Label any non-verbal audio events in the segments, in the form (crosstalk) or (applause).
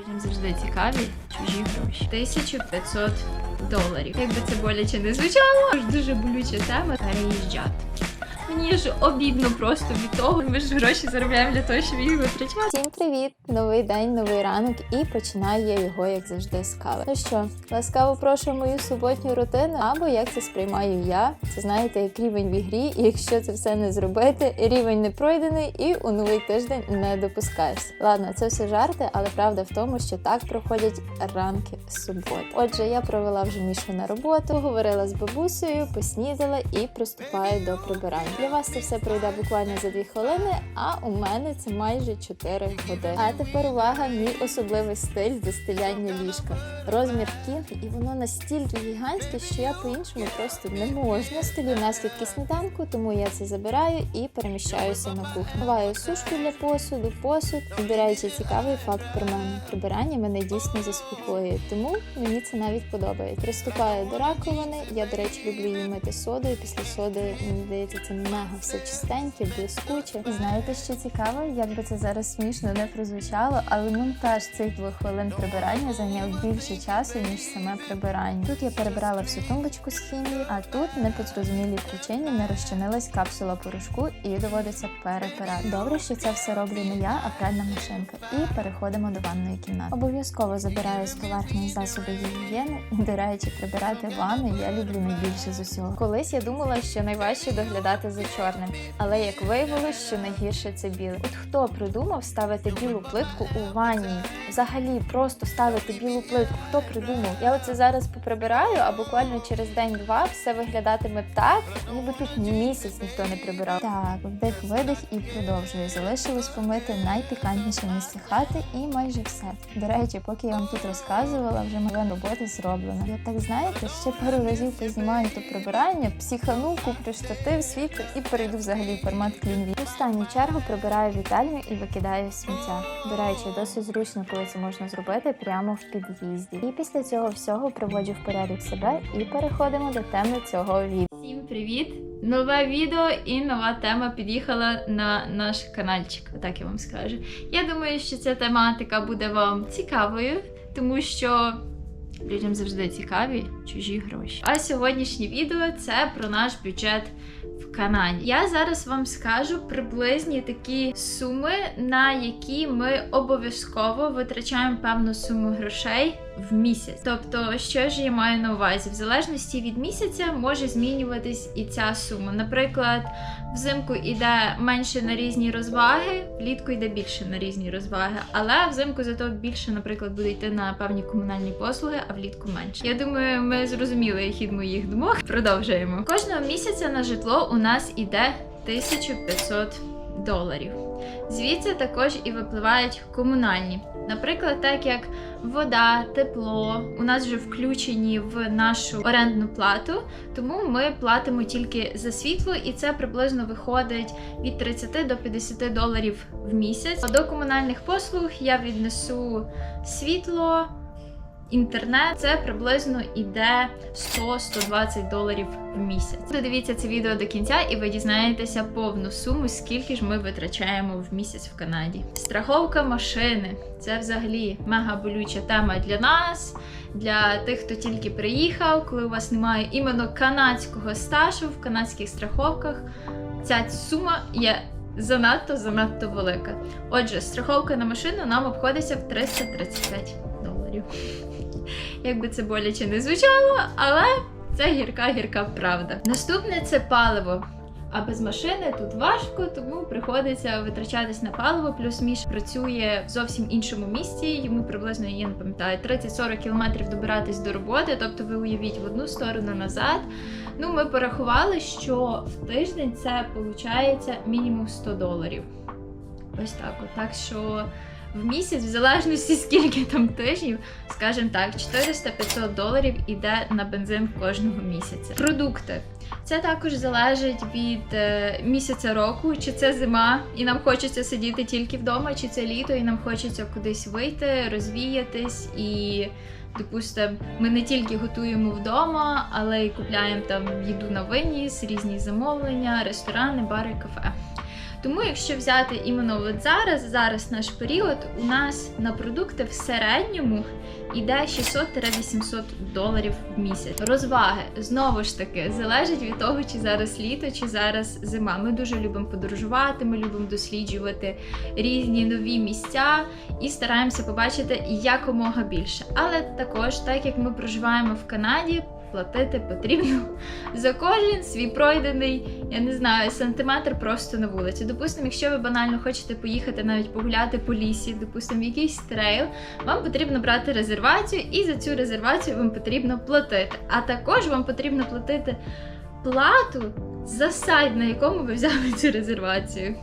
Людям завжди цікаві чужі гроші. 1500 доларів. Якби це боляче не звучало, дуже болюча тема переїжджати. Мені ж обідно просто від того, ми ж гроші заробляємо для того, щоб їх витрачати. Всім привіт! Новий день, новий ранок, і починаю я його, як завжди, з кави. Ну що, ласкаво прошу мою суботню рутину, або як це сприймаю я. Це знаєте, як рівень в ігрі, і якщо це все не зробити, рівень не пройдений і у новий тиждень не допускаєшся. Ладно, це все жарти, але правда в тому, що так проходять ранки суботи. Отже, я провела вже Мішу на роботу, говорила з бабусею, поснідала і приступаю до прибирання. Для вас це все пройде буквально за 2 хвилини, а у мене це майже 4 години. А тепер увага, мій особливий стиль застеляння ліжка. Розмір кінг, і воно настільки гігантське, що я по-іншому просто не можу. На столі наслідки сніданку, тому я це забираю і переміщаюся на кухню. Ховаю сушку для посуду, посуд. І, цікавий факт про мене. Прибирання мене дійсно заспокоює, тому мені це навіть подобається. Приступаю до раковини. Я, до речі, люблю її мити содою. Після соди мені здається, це мега все чистеньке, блискуче. І знаєте, що цікаво, як би це зараз смішно не прозвучало, але монтаж цих двох хвилин прибирання зайняв більше часу ніж саме прибирання. Тут я перебирала всю тумбочку з хімії, а тут не по зрозумілій причині не розчинилась капсула порошку і доводиться перепирати. Добре, що це все роблю не я, а пральна машинка. І переходимо до ванної кімнати. Обов'язково забираю з поверхні засоби гігієни. І, до речі, прибирати ванну я люблю найбільше з усього. Колись я думала, що найважче доглядати за чорним, але як виявилось, що найгірше це біле. От хто придумав ставити білу плитку у ванні? Взагалі просто ставити білу плитку. Хто придумав? Я оце зараз поприбираю, а буквально через день-два все виглядатиме так, ніби тут місяць ніхто не прибирав. Так, вдих, видих і продовжую. Залишилось помити найпікантніше місце хати і майже все. До речі, поки я вам тут розказувала, вже моя робота зроблена. Я так знаєте, ще пару разів познімаю то прибирання, психану, куплю штатив, світло і перейду взагалі в формат клінві. В останню чергу прибираю вітальню і викидаю сміття. До речі, досить зручно, коли це можна зробити прямо в під'їзді. І після цього всього приводжу в порядок себе і переходимо до теми цього відео. Всім привіт! Нове відео і нова тема під'їхала на наш каналчик, так я вам скажу. Я думаю, що ця тематика буде вам цікавою, тому що людям завжди цікаві чужі гроші. А сьогоднішнє відео це про наш бюджет в Канаді. Я зараз вам скажу приблизні такі суми, на які ми обов'язково витрачаємо певну суму грошей в місяць. Тобто, що ж я маю на увазі? В залежності від місяця може змінюватись і ця сума. Наприклад, взимку йде менше на різні розваги, влітку йде більше на різні розваги, але взимку зато більше, наприклад, буде йти на певні комунальні послуги, а влітку менше. Я думаю, ми зрозуміли хід моїх думок. Продовжуємо. Кожного місяця на житло у нас іде 1500 доларів. Звідси також і випливають комунальні. Наприклад, так як вода, тепло у нас вже включені в нашу орендну плату, тому ми платимо тільки за світло, і це приблизно виходить від 30 до 50 доларів в місяць. До комунальних послуг я віднесу світло. Інтернет це приблизно іде 100-120 доларів в місяць. Додивіться це відео до кінця, і ви дізнаєтеся повну суму, скільки ж ми витрачаємо в місяць в Канаді. Страховка машини це взагалі мега болюча тема для нас, для тих, хто тільки приїхав, коли у вас немає іменно канадського стажу в канадських страховках. Ця сума є занадто занадто велика. Отже, страховка на машину нам обходиться в 335 доларів. Як би це боляче не звучало, але це гірка-гірка правда. Наступне це паливо. А без машини тут важко, тому приходиться витрачатись на паливо. Плюс Міш працює в зовсім іншому місці. Йому приблизно я не пам'ятаю 30-40 кілометрів добиратись до роботи. Тобто, ви уявіть в одну сторону назад. Ну, ми порахували, що в тиждень це виходить мінімум 100 доларів. Ось так. От. Так що в місяць, в залежності (laughs) скільки там тижнів, скажімо так, 400-500 доларів іде на бензин кожного місяця. Продукти. Це також залежить від е, місяця року, чи це зима, і нам хочеться сидіти тільки вдома, чи це літо, і нам хочеться кудись вийти, розвіятись і. Допустимо, ми не тільки готуємо вдома, але й купляємо там їду на виніс, різні замовлення, ресторани, бари, кафе. Тому, якщо взяти іменно от зараз, зараз наш період, у нас на продукти в середньому йде 600-800 доларів в місяць. Розваги знову ж таки залежить від того, чи зараз літо, чи зараз зима. Ми дуже любимо подорожувати, ми любимо досліджувати різні нові місця і стараємося побачити якомога більше. Але також, так як ми проживаємо в Канаді, платити потрібно за кожен свій пройдений, я не знаю, сантиметр просто на вулиці. Допустимо, якщо ви банально хочете поїхати навіть погуляти по лісі, допустимо, якийсь трейл, вам потрібно брати резервацію, і за цю резервацію вам потрібно платити. А також вам потрібно платити плату за сайт, на якому ви взяли цю резервацію.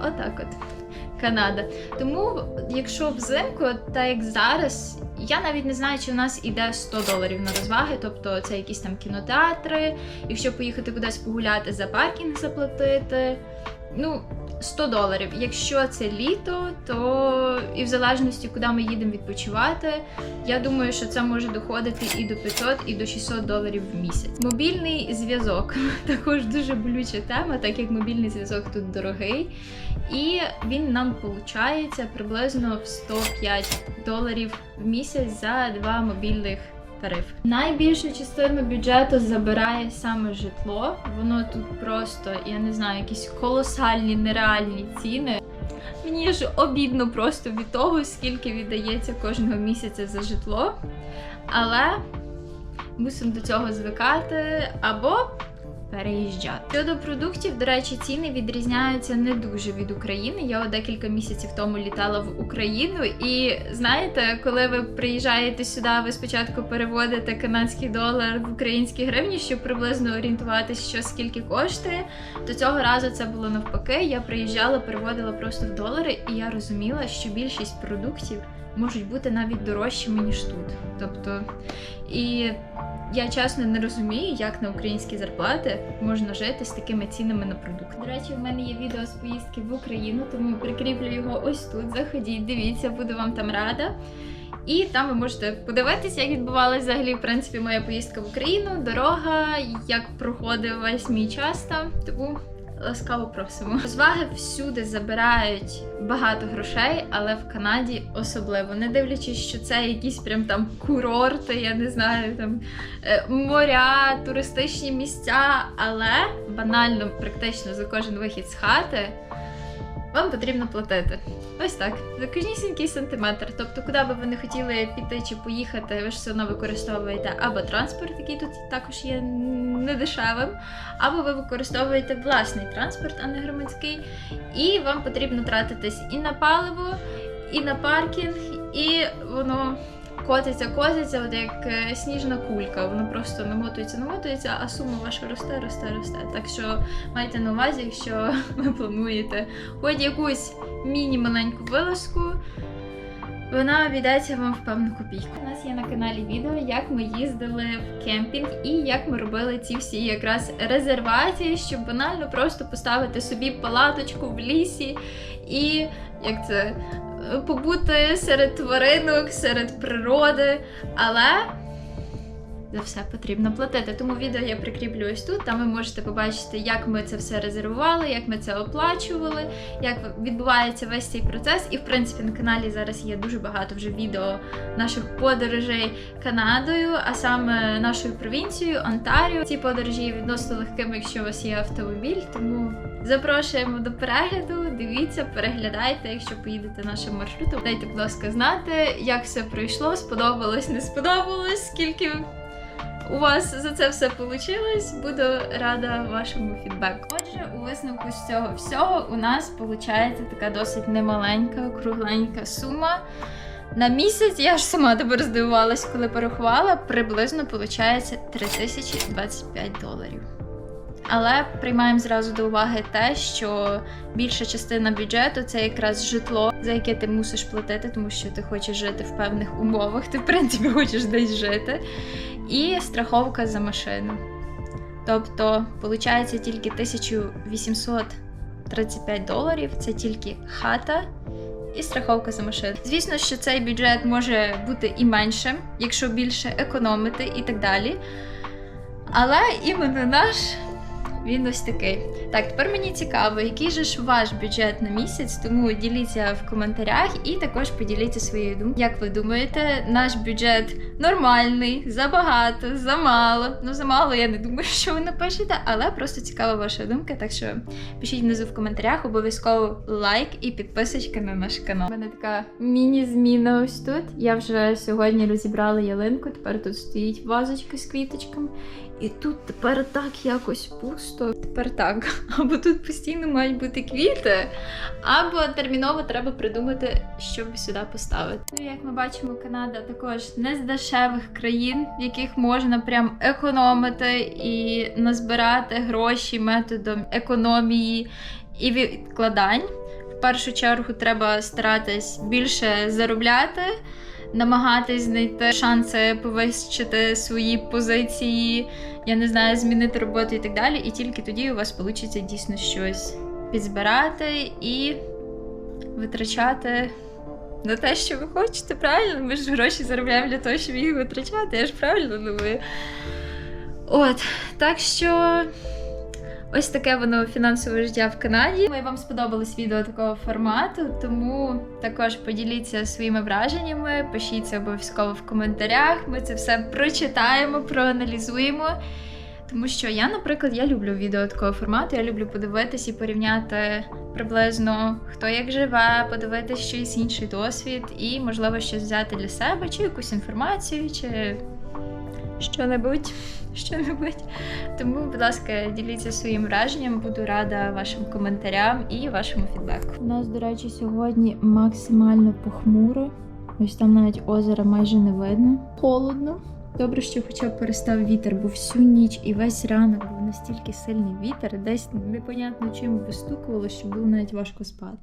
Отак от. Канада. Тому, якщо взимку, так як зараз, я навіть не знаю, чи в нас іде 100 доларів на розваги, тобто це якісь там кінотеатри, якщо поїхати кудись погуляти за паркінг заплатити. Ну, 100 доларів. Якщо це літо, то і в залежності, куди ми їдемо відпочивати, я думаю, що це може доходити і до 500, і до 600 доларів в місяць. Мобільний зв'язок (laughs) також дуже болюча тема, так як мобільний зв'язок тут дорогий. І він нам получається приблизно в 105 доларів в місяць за два мобільних тарифи. Найбільшу частину бюджету забирає саме житло. Воно тут просто, я не знаю, якісь колосальні нереальні ціни. Мені ж обідно просто від того, скільки віддається кожного місяця за житло. Але мусимо до цього звикати або переїжджати. Щодо продуктів, до речі, ціни відрізняються не дуже від України. Я декілька місяців тому літала в Україну, і знаєте, коли ви приїжджаєте сюди, ви спочатку переводите канадський долар в українські гривні, щоб приблизно орієнтуватися, що скільки коштує. То цього разу це було навпаки. Я приїжджала, переводила просто в долари, і я розуміла, що більшість продуктів можуть бути навіть дорожчими ніж тут. Тобто, і я чесно не розумію, як на українські зарплати можна жити з такими цінами на продукти. До речі, в мене є відео з поїздки в Україну, тому прикріплю його ось тут. Заходіть, дивіться, буду вам там рада. І там ви можете подивитися, як відбувалася взагалі в принципі моя поїздка в Україну, дорога, як проходив весь мій час там. Тому ласкаво просимо. Розваги всюди забирають багато грошей, але в Канаді особливо. Не дивлячись, що це якісь прям там курорти, я не знаю, там е, моря, туристичні місця, але банально, практично за кожен вихід з хати. Вам потрібно платити. Ось так. За кожнісінький сантиметр. Тобто, куди би ви не хотіли піти чи поїхати, ви ж все одно використовуєте або транспорт, який тут також є недешевим, або ви використовуєте власний транспорт, а не громадський. І вам потрібно тратитись і на паливо, і на паркінг, і воно котиться, котиться, от як е, сніжна кулька. Воно просто намотується, намотується, а сума ваша росте, росте, росте. Так що майте на увазі, якщо (laughs) ви плануєте хоч якусь міні-маленьку вилазку, вона обійдеться вам в певну копійку. У нас є на каналі відео, як ми їздили в кемпінг і як ми робили ці всі якраз резервації, щоб банально просто поставити собі палаточку в лісі і як це побути серед тваринок, серед природи, але за все потрібно платити. Тому відео я прикріплю ось тут. Там ви можете побачити, як ми це все резервували, як ми це оплачували, як відбувається весь цей процес. І в принципі на каналі зараз є дуже багато вже відео наших подорожей Канадою, а саме нашою провінцією Онтаріо. Ці подорожі є відносно легкими, якщо у вас є автомобіль. Тому запрошуємо до перегляду. Дивіться, переглядайте, якщо поїдете нашим маршрутом. Дайте, будь ласка, знати, як все пройшло, сподобалось, не сподобалось, скільки у вас за це все вийшло. Буду рада вашому фідбеку. Отже, у висновку з цього всього у нас виходить така досить немаленька, кругленька сума. На місяць я ж сама тепер здивувалась, коли порахувала, приблизно виходить 3025 доларів. Але приймаємо зразу до уваги те, що більша частина бюджету це якраз житло, за яке ти мусиш платити, тому що ти хочеш жити в певних умовах, ти в принципі (laughs) хочеш десь жити, і страховка за машину. Тобто, виходить тільки 1835 доларів це тільки хата і страховка за машину. Звісно, що цей бюджет може бути і меншим, якщо більше економити і так далі. Але іменно наш він ось такий. Так, тепер мені цікаво, який же ж ваш бюджет на місяць, тому діліться в коментарях і також поділіться своєю думкою. Як ви думаєте, наш бюджет нормальний, забагато, замало? Ну, замало, я не думаю, що ви напишете, але просто цікава ваша думка. Так що пишіть внизу в коментарях, обов'язково лайк і підписочка на наш канал. У мене така міні-зміна ось тут. Я вже сьогодні розібрала ялинку, тепер тут стоїть вазочка з квіточками. І тут тепер так якось пусто. Тепер так. (laughs) Або тут постійно мають бути квіти, або терміново треба придумати, щоб сюди поставити. Ну, як ми бачимо, Канада також не з дешевих країн, в яких можна прям економити і назбирати гроші методом економії і відкладань. В першу чергу треба старатись більше заробляти намагатись знайти шанси повищити свої позиції, я не знаю, змінити роботу і так далі. І тільки тоді у вас вийде дійсно щось підзбирати і витрачати на те, що ви хочете, правильно? Ми ж гроші заробляємо для того, щоб їх витрачати. Я ж правильно думаю. От, так що. Ось таке воно фінансове життя в Канаді. Думаю, вам сподобалось відео такого формату, тому також поділіться своїми враженнями, пишіть це обов'язково в коментарях. Ми це все прочитаємо, проаналізуємо. Тому що я, наприклад, я люблю відео такого формату. Я люблю подивитись і порівняти приблизно хто як живе, подивитись щось інший досвід, і можливо щось взяти для себе, чи якусь інформацію, чи що-небудь. (laughs) Що-небудь. Тому, будь ласка, діліться своїм враженням, буду рада вашим коментарям і вашому фідбеку. У нас, до речі, сьогодні максимально похмуро. Ось там навіть озера майже не видно. Холодно. Добре, що хоча б перестав вітер, бо всю ніч і весь ранок був настільки сильний вітер, десь непонятно чим вистукувало, що було навіть важко спати.